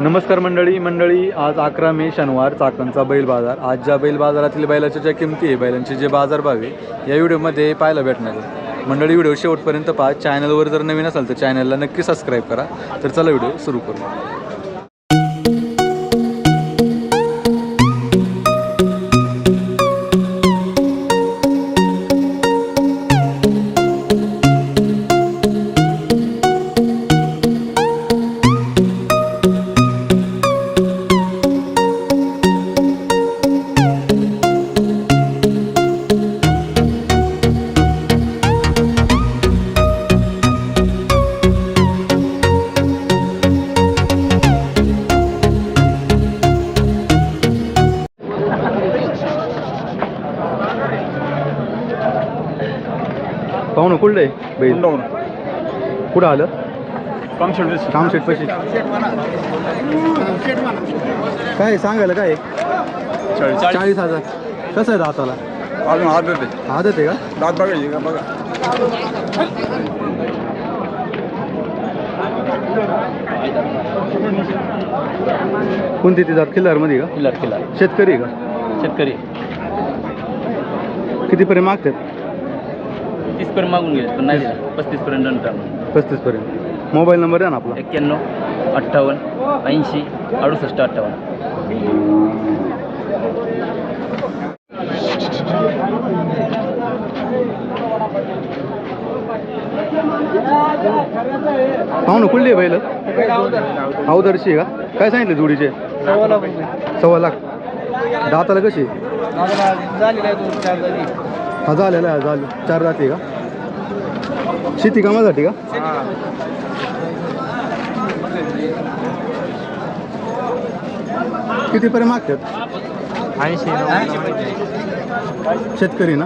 नमस्कार मंडळी मंडळी आज अकरा मे शनिवार चाकणचा बैल बाजार. आज ज्या बैल बाजारातील बैलाच्या ज्या किमती आहे बैलांचे जे बाजारभाव आहे या व्हिडिओमध्ये पाहायला भेटणार आहे. मंडळी व्हिडिओ शेवटपर्यंत पाहा. चॅनलवर जर नवीन असाल तर चॅनलला नक्की सबस्क्राईब करा. तर चला व्हिडिओ सुरू करू. बैल कुठं आलं? पैसे काय सांगायला काय? चाळीस. हजार. कसं आहे दाताला अजून आदत आहे. आदत आहे का? दात बघायची का बघा. कोणती ती जात? खिल्लारमध्ये का? किल्लर किल्लर शेतकरी आहे का? शेतकरी. कितीपर्यंत मागतात? तीस पर्यंत मागून गेले पण नाही दिला. पस्तीस पर्यंत डन करणार पस्तीसपर्यंत मोबाईल नंबर द्या ना आपला. एक्क्याण्णव अठ्ठावन्न ऐंशी अडुसष्ट अठ्ठावन्न. पाहू ना कुठली आहे बैल अवदरची आहे का? काय सांगितलं जोडीचे? सव्वा लाख दाताला कशी? हा झालेला आहे झालं चार राती का? शेती कामासाठी का? कितीपर्यंत मागतात? शेतकरी ना?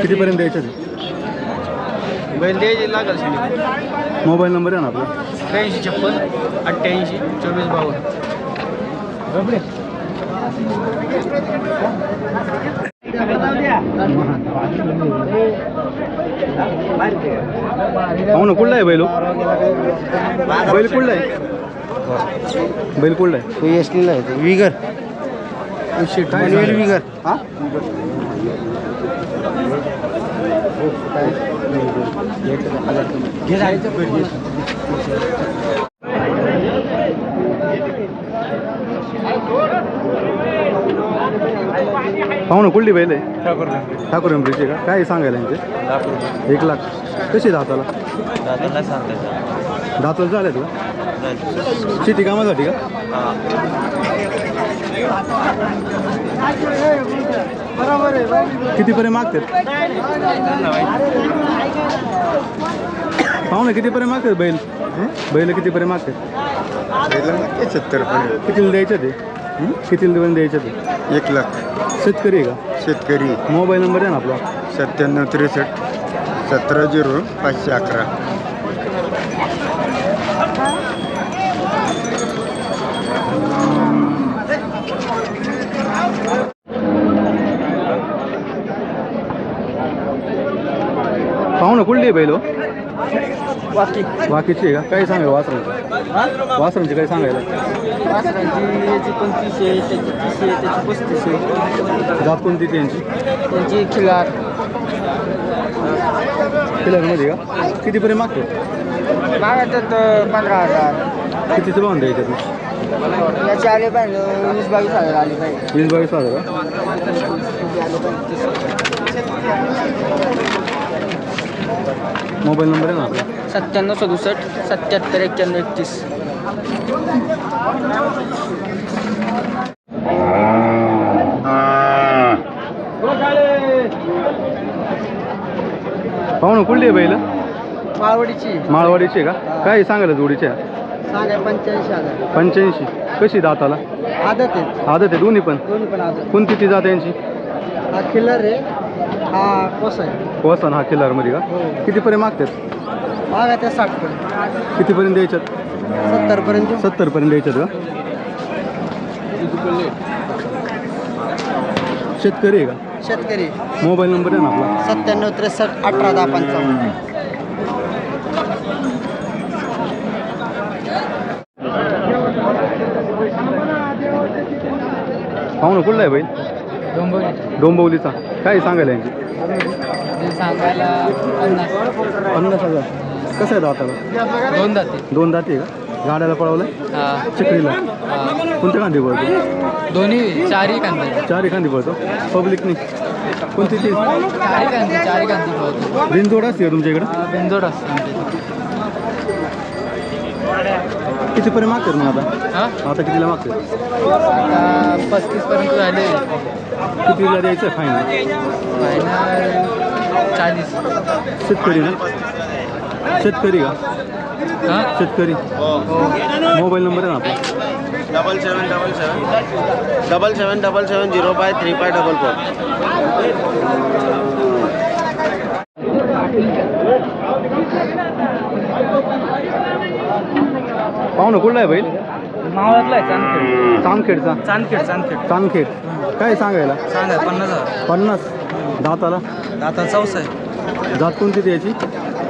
कितीपर्यंत द्यायचं ते? बैल द्यायची लागेल शिल्लक मोबाईल नंबर आहे ना आपला? त्र्याऐंशी छप्पन अठ्ठ्याऐंशी चोवीस बावन्न. पाहू ना कुठला आहे बैलो बैल कुठला आहे बैल कुठला आहे एसटीला आहे विगर काय पनवेल विगर हा पाहू ना कुठली बैल आहे? ठाकूर एम्ब्रीचे का? काय सांगायला यांचे? एक लाख. कशी दाताला? दाताला झाले तुला शेती कामासाठी का? कितीपर्यंत मागतात? पाहू ना कितीपर्यंत मागतात बैल? बैल कितीपर्यंत मागतात? सत्तर पर्यंत. कितीला द्यायचं ते? कितीला पर्यंत द्यायचं ते? एक लाख. शेतकरी आहे का? शेतकरी. मोबाईल नंबर आहे ना आपला. सत्त्याण्णव त्रेसष्ट सतरा झिरो पाचशे अकरा. कुठली आहे बैल? हो? वाकीची आहे का? काय सांगाय वासरांची. वासरांची काय सांगायला. याची त्याची तीसशे त्याची पस्तीसशे जात कोणती त्यांची? त्यांची खिलार. किलरमध्ये का? कितीपर्यंत मागते? मागतात पंधरा हजार. कितीचं भावून द्यायचं ते याचे आले पाहिजे वीस बावीस हजार आले पाहिजे. वीस बावीस हजार मोबाईल नंबर आहे ना आपला? सत्त्याण्णव सदुसष्ट सत्याहत्तर एक्क्याण्णव एकतीस. पाहू ना कुठली आहे बैल? माळवडीची. माळवाडीची आहे का? काय सांगायला जोडीच्या? सांगा पंच्याऐंशी हजार. पंच्याऐंशी. कशी दाताला? आदत आहेत आदत आहे दोन्ही पण? दोन्ही पण आदत कोणती ती जात यांची? हा खिल्लर आहे. हा कोस आहे? वसन हा किल्लारमध्ये का? हो. कितीपर्यंत मागतात? मागा साठ साठ कितीपर्यंत द्यायच्यात? सत्तरपर्यंत सत्तरपर्यंत द्यायच्यात का? शेतकरी आहे का? शेतकरी. मोबाईल नंबर आहे ना आपला. सत्त्याण्णव त्रेसष्ट अठरा दहा पंचावन्न. पाहुणं कुठला आहे बैल? डोंबवलीचा. काय सांगायला यांची? सांगायला पन्नास पन्नास हजार कसं आहे दाताला? दोन जाते दोन दाती का? गाड्याला पळवलं हा. चिखलीला. हा. कोणत्या कांदी पळतो? दोन्ही चारही कांदे चार एखादी पळतो? पब्लिकनी कोणती ती? चारही कांदे चारही कांदे पळतो. बिनजोड असते का तुमच्या इकडं? बिंजोड असतो आमच्या कितीपर्यंत मागतात मग आता? हा? आता कितीला मागतात आता पस्तीस पर्यंत झाले. कितीला द्यायचं? फायनल फायनल चाळीस. शेतकरी ना? शेतकरी का? हा? शेतकरी. हो. मोबाईल नंबर आहे ना आपला? Double seven double seven. Double seven double seven zero five three five double four. पाहुणं कुठला आहे बैल? मावळातला आहे चांदखेड. चांदखेडचा. चांदखेड चांदखेड. चांदखेड. काय सांगायला? सांगा पन्नास हजार. पन्नास. दाताला? आता चौसा आहे. जात कोणती ती याची?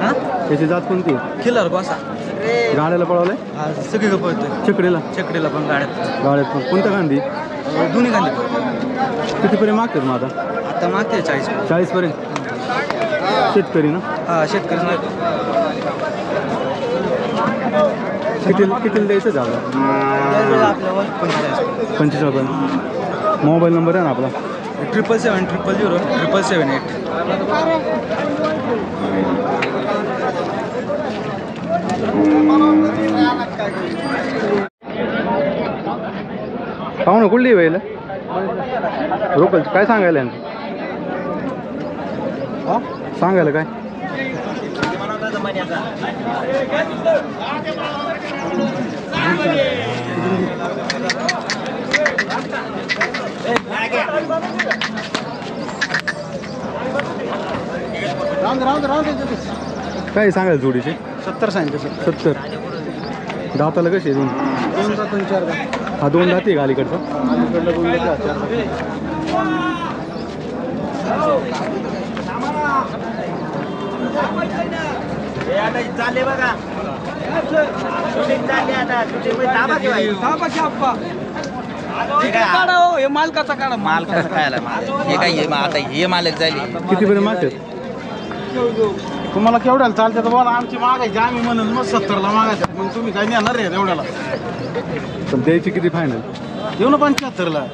हा? याची जात कोणती? किल्लर कोसा गाड्याला पळवलंय? सगळीकडे पळतोय. चिकडीला चकडीला पण गाड्यात. गाड्यात पण. कोणत्या गांधी? दोन्ही पळतोय. कितीपर्यंत मागतात मग आता? आता मागते चाळीस. चाळीसपर्यंत? शेतकरी ना? हा शेतकरी नाही. किती कितीला द्यायचं झालं आपल्यावर पंचेचाळीस. पंचेचाळीस मोबाईल नंबर आहे ना आपला? Triple seven triple zero triple seven eight पाहुणं कुठली बैल? रोकल काय सांगायला सांगायला काय? काय सांगायला जोडीचे? सत्तर सांगितलं सत्तर. दाताला कशी आहे दोन? चार हा दोन दाती आहे का अलीकडचा? अलीकडलं दोन जातं, चार जातं. हे मालकाचा काढा. खायला हे काय हे आता हे मालक झाले. कितीपर्यंत मागतात? तुम्हाला केवढ्याला चालतं तर बोला आमची मागायची आम्ही म्हणून मग सत्तरला मागायचं. मग तुम्ही काय नेणार रे एवढ्याला? पण द्यायची किती फायनल देऊ ना पंच्याहत्तरला.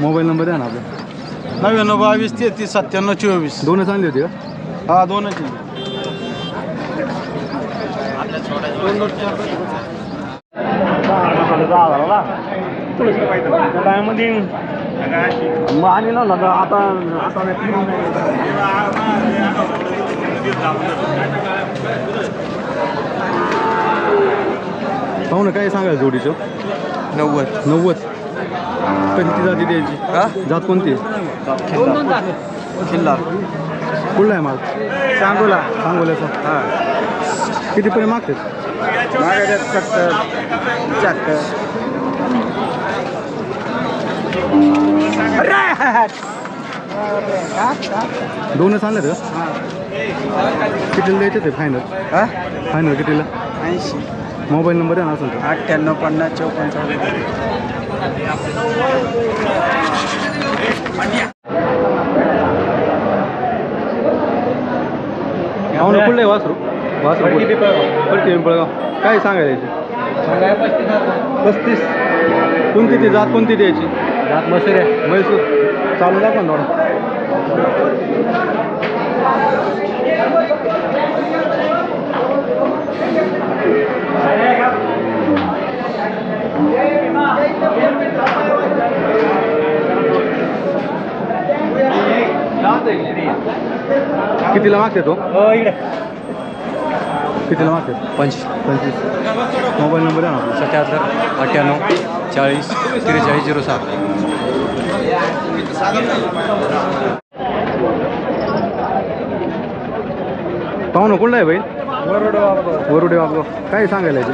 मोबाईल नंबर आहे ना आपला. नव्याण्णव बावीस तेहतीस सत्त्याण्णव चोवीस. दोनच आणली होती का? हा दोनच आहे. मग आणि ना आता आता पाहू ना काय सांगायला जोडीचं? नव्वद. नव्वद. किती जाती द्यायची जात कोणती? किल्ला कुठला आहे माल? सांगोला. सांगोल्याचा. हा. कितीपर्यंत मागतात? सत्तर पंच्याहत्तर दोनच आणलं का? कितीला द्यायचं ते फायनल हा? फायनल कितीला? ऐंशी. मोबाईल नंबर आहे ना असेल तर. अठ्ठ्याण्णव पन्नास चौपन्न चौदा ना कुठलं आहे वासरू? वासरू पडते पिंपळगाव. काय सांगायला पस्तीस. कोणती ती जात कोणती द्यायची? जात मसुरे म्हैसूर. चालू दाखवा ना कितीला मागते तो? कितीला मागते? पंचवीस. पंचवीस. मोबाईल नंबर आहे ना? आपला सत्याहत्तर अठ्ठ्याण्णव चाळीस त्रेचाळीस झिरो सात. पाहू ना कुठला आहे बाई? वरुडे बाबा. काय सांगायला याची?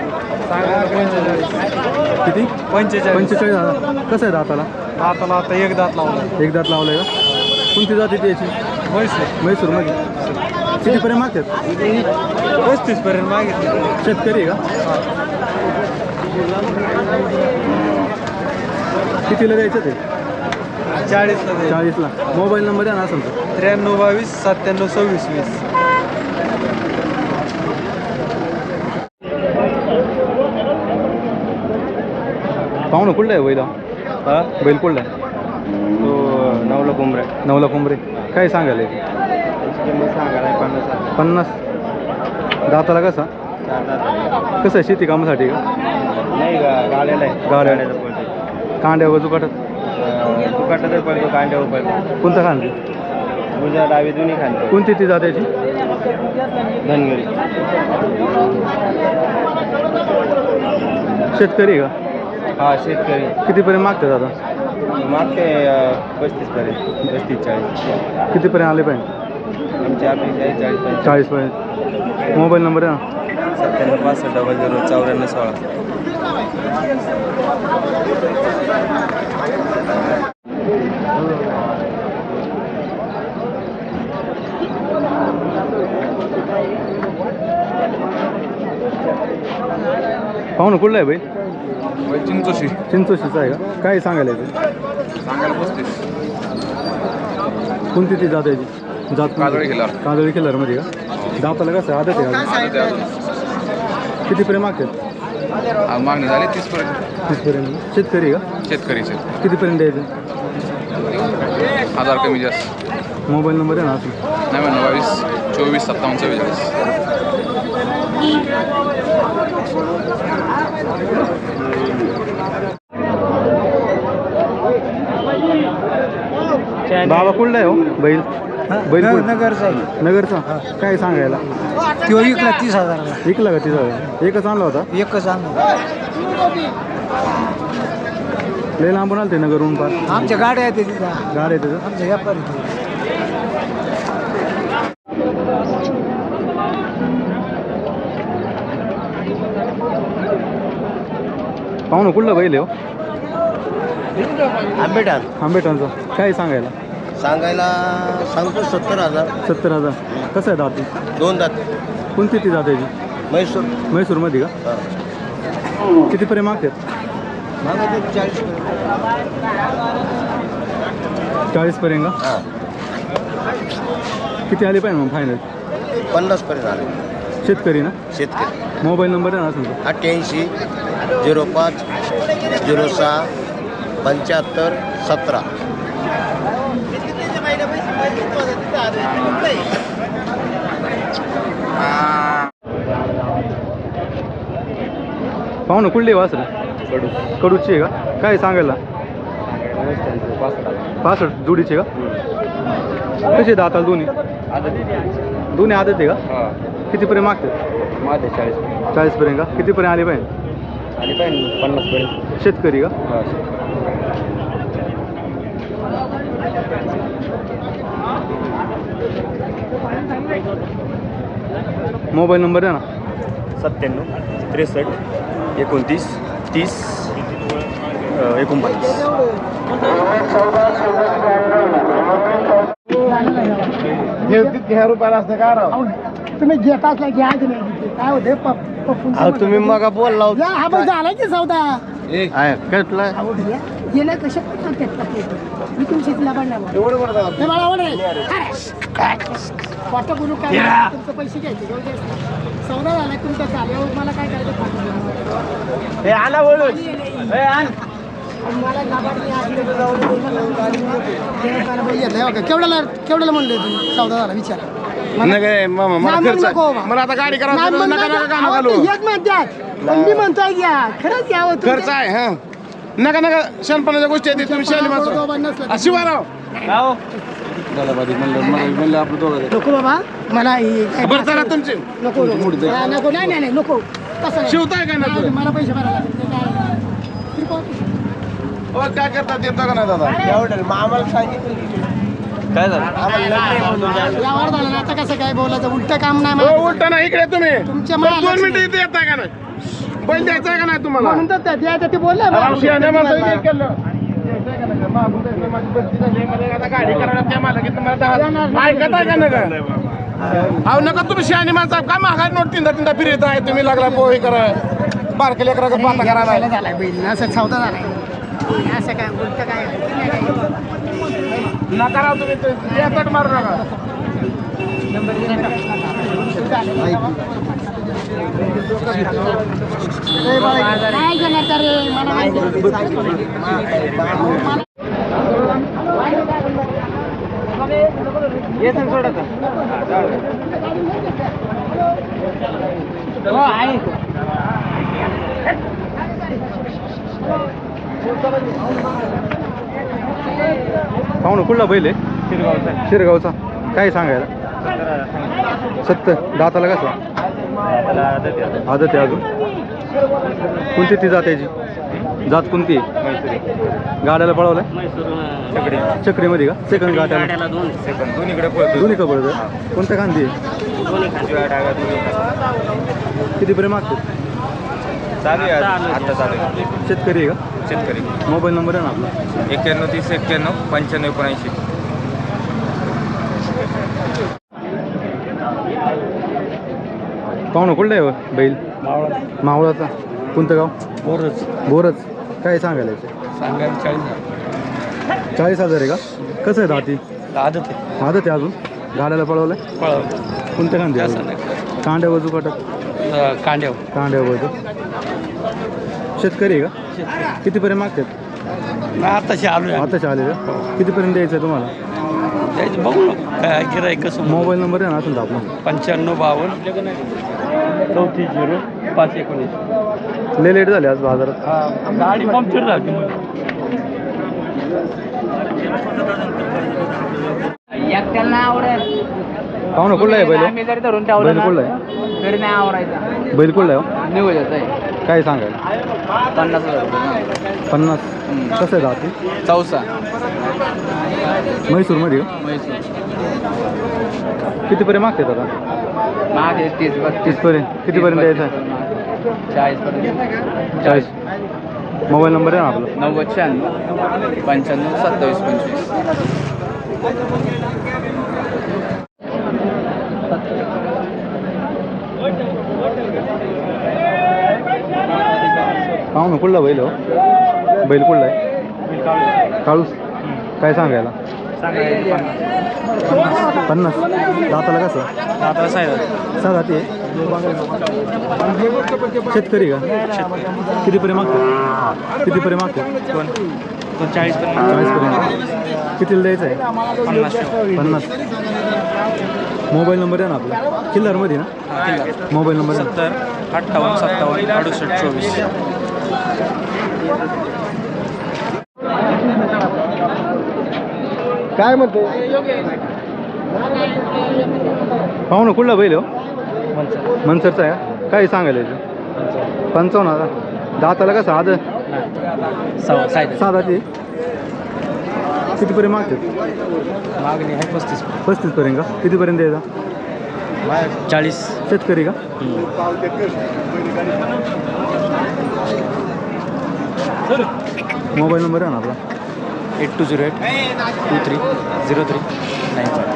किती? पंचेचाळीस. पंचेचाळीस हजार कसं आहे दाताला? दाताला आता एक दात लावला एक दात लावलाय का? कोणती जात येते याची? म्हैसूर. म्हैसूरमध्ये. कितीपर्यंत मागतात पस्तीस पर्यंत मागितले. शेतकरी आहे का? कितीला द्यायचं ते? चाळीसला चाळीसला. मोबाईल नंबर आहे ना असेल तर. त्र्याण्णव बावीस सत्त्याण्णव सव्वीस वीस. पाहू ना कुठला आहे बैल हा? बैल कुठला आहे? नवला कोंबड्या नवला कोंबरे. काय सांगायला पन्नास पन्नास? दाताला कसा? कसं आहे शेती कामासाठी का? नाही गाड्याला आहे. गाड्या. गाड्याचा पळतो कांड्या बाजू काटत तुकाटा तर पळतो कांड्यावर पळतो कोणता खांदे गुजरात डावी दोन्ही खांदे कोणती ती जात्याची धनगरी. शेतकरी का? हा शेतकरी. कितीपर्यंत मागतात आता? मागते पस्तीस पर्यंत पस्तीस चाळीस. कितीपर्यंत आले पाहिजे आमची अपेक्षा आहे चाळीस पर्यंत. चाळीसपर्यंत मोबाईल नंबर आहे ना सत्त्याण्णव पासष्ट डबल झिरो चौऱ्याण्णव सोळा. पाहू ना कुठला आहे बाई? चिंचोशी. चिंचोशीचा आहे का? काय सांगायला याची सांगायला पस्तीस कोणती ती जात याची जात काजळी खिल्लार. काजळी किल्लारमध्ये का? दाताला कसं आहे? आदत आहे का? कितीपर्यंत मागतात? मागणी झाली तीस पर्यंत तीसपर्यंत. शेतकरी का? शेतकरीचे कितीपर्यंत द्यायचं? हजार कमी जास्त. मोबाईल नंबर आहे ना असेल नव्याण्णव बावीस चोवीस सत्तावन्न चव्वेचाळीस बाबा कुठला आहे हो? बैल? बैल कुठला? नगरचा. आहे नगरचा काय सांगायला? तो विकला तीस हजाराला. विकला का तिचा एकच आणला होता? एकच आणला लय लांबून आलं ते नगरहून पार. आमच्या गाड्या आहेत तिथं. गाड आहे त्याचं आमचा व्यापार आहे तो. पाहू ना कुठला बैल आहे हो? आंबेटान. आंबेटांचा काय सांगायला? सांगायला सांगतो सत्तर हजार. सत्तर हजार. कसं आहे दाती? दोन दात. कोणती ती जात याची म्हैसूर. म्हैसूरमध्ये का? कितीपर्यंत मागतात मागते? चाळीस. चाळीसपर्यंत का? हां. किती आले पाहिजे मग फायनल पन्नास पर्यंत आले. शेतकरी ना? शेतकरी. मोबाईल नंबर आहे ना तर अठ्ठ्याऐंशी. झिरो पाच झिरो सहा पंच्याहत्तर सतरा पाहू ना कुठली वासर? कडूची आहे का? काय सांगायला? पासष्ट जोडीचे का? कसे दाताला दोन्ही? दोन्ही आदत आहे का? कितीपर्यंत मागतात? माझे चाळीस. चाळीसपर्यंत का? कितीपर्यंत आले पाहिजे? आणि काय पन्नास पर्यंत. शेतकरी का? मोबाईल नंबर आहे ना. सत्त्याण्णव त्रेसष्ट एकोणतीस तीस एकोणपन्नास. तुम्ही घेत असला घ्याच नाही काय होते पप्पून तुम्ही मग बोलला या हा बघ झाला की सौदा? कटला गेलं कशा मी तुमची तिला हे आवड वाटतं बोलू काय? तुमचं पैसे घ्यायचे. सौदा झाला तुमचा मला काय करायचं? आला बोलून मला. मला बघा. केवढ्याला केवढ्याला म्हणले तुम्ही? सौदा झाला विचारा. नाही मामा मला नाही, खर्च नको. बाबा. मला आता गाडी नाही, करायला मग नका नका नका- कामं अहो, घालू. ते एक म्हणतात पण मी म्हणतोय घ्या खरंच घ्यावं तुमच्या- खर्च आहे हा. नका नका. शहाणपणाच्या गोष्टी आहेत तुम्ही शहाणी माणसं नको बाबा. मला हे- काय- बरं चला तुमचे. नको नको. हा, नको. नाही नाही नाही, नको. तसं नाही. शिवताय का नाही, ना मला पैसे भरायला लागतील. ते काय- किरकोळ. हो काय करतात येतो का नाही दादा? आम्हाला सांगितलं काय झालं? यावर झालं ना आता कसं काय बोलायचं? उलट काम नाही हो मला. उलटा ना इकडे तुम्ही. तुमच्या दोन. मिनिटं इथे येताय का नाही? बैल द्यायचा आहे का नाही तुम्हाला? म्हणून तर त्या- त्या- ते बोलले माणसाने. काय केलं? मागून माझी झाली, मला आता गाडी करायला त्या मालकीत तुम्हाला दहा- ऐकत आहे का नका? अहो नका तुम्ही शहाणी माणसं काय महागाई नोट तीनदा तीनदा फिरत आहे. तुम्ही लागला पोहे करा. बारके लेकरा झाला करायला झालाय बैल. असं सौदा झालाय. असं काय उलट काय? नका राव तुम्ही ते- ते एकट मारू नका काय घेणार तर रे मला माहिती पाहुणं कुठला बैल आहे? शिरगावचा. काय सांगायला? सत्तर. दाताला कसं? आदत आहे अजून. कोणती ती जात याची जात कोणती आहे? गाड्याला पळवलंय? चक्रीमध्ये का? सेकंड गाड्याला. दोन्ही का पळतं कोणत्या खांदी आहे? किती पर्यंत मागतात? शेतकरी आहे का? शेतकरी. मोबाईल नंबर आहे ना आपला? एक्क्याण्णव तीस एक्क्याण्णव पंच्याण्णव एकोणऐंशी. पाहुणं कुठलं आहे हो बैल? मावळाचा. कोणतं गाव? बोरच बोरच काय सांगायला याचे सांगायला चाळीस चाळीस हजार आहे का? कसं आहे दाती? आदत आहे. आदत आहे अजून? गाड्याला पळवलंय? पळव कोणत्या कांदे कांड्या बाजू काटक कांड्यावर कांड्या बाजू शेतकरी आहे का? कितीपर्यंत मागतात? आताशी आलो आताच आले का कितीपर्यंत द्यायचं आहे तुम्हाला बघू ना. काय गिराय कसं मोबाईल नंबर आहे ना असेल तर आपला पंच्याण्णव बावन्न. चौतीस झिरो पाच एकोणीस. लय लेट झाले आज बाजारात. गाडी पंक्चर झाली एकट्याला नाही पाहुणं कुठला आहे बैल? आम्ही जरी धरून बैल कुठला ना आहे? तरी नाही आवरायचा बैल कुठला आहे हो? निवडच आहे काय सांगायला पन्नास हजार रुपये पन्नास. कसं आहे दाती चौसा. म्हैसूरमध्ये का? म्हैसूर कितीपर्यंत मागतात आता मागे तीस बत्तीस. तीसपर्यंत. कितीपर्यंत द्यायचं? आहे. चाळीस पर्यंत चाळीस. मोबाईल नंबर आहे ना आपला? नव्वद शहाण्णव पंच्याण्णव सत्तावीस पंचवीस. नाव ना कुठला बैल हो? बैल कुठला आहे? काळूस. काय सांगायला पन्नास. दाताला कसं? सहा दाती शेतकरी का? कितीपर्यंत मागतो? कितीपर्यंत मागतात कोण चाळीस चाळीसपर्यंत कितीला द्यायचं आहे? पन्नास. पन्नास मोबाईल नंबर आहे ना आपला. किल्लरमध्ये ना? मोबाईल नंबर सत्तर अठ्ठावन्न सत्तावन्न अडुसष्ट चोवीस. काय म्हणते? पाहू ना कुठला बैल हो? मनसरचा आहे का? काय सांगायला याचं पंचावन्न हजार. दाताला सायद सहा दाती कितीपर्यंत मागतात मागणी आहे पस्तीस. पस्तीसपर्यंत का? कितीपर्यंत द्यायचा चाळीस. शेतकरी का? मोबाईल नंबर आहे ना आपला? Eight two zero eight two three zero three nine five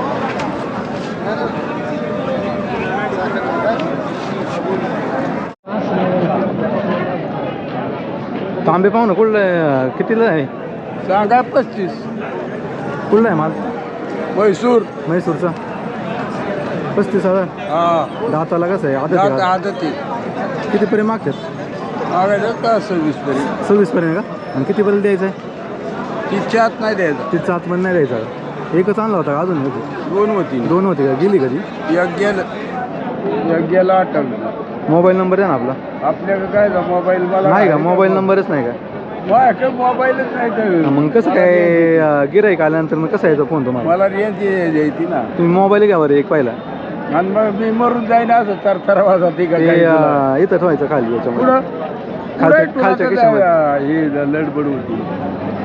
तांबे पाहू ना कुठलं आहे? कितीला आहे? सांगा पस्तीस. कुठला आहे माल? म्हैसूर. म्हैसूरचा? पस्तीस हजार? हा. दाताला कसं आहे आदत आहे. का? आदती कितीपर्यंत मागतात? का सव्वीस पर्यंत? का? आणि कितीपर्यंत द्यायचं आहे? तिच्या आत नाही द्यायचं. तिथं आतमध्ये नाही द्यायचा का? एकच आणला होता का अजून होती दोन होती. दोन होते का? गेली कधी? गेला आठवलं. मोबाईल नंबर आहे ना आपला. आपल्याकडे काय का मोबाईल मला नाही का? मोबाईल नंबरच नाही का? माझ्याकडे मोबाईलच नाही तर मग कसं काय गिराईक आल्यानंतर मग कसं यायचा फोन तुम्हाला? मला रेंज द्यायची ना. तुम्ही मोबाईल घ्या बरं एक पहिला. आणि मग मी मरून जाईन असं तर तर वाजा ती ते अं, इथं ठेवायचं खाली याच्यामध्ये. पुढं खालच्या- खालच्या खिशामध्ये. हे लडबड होती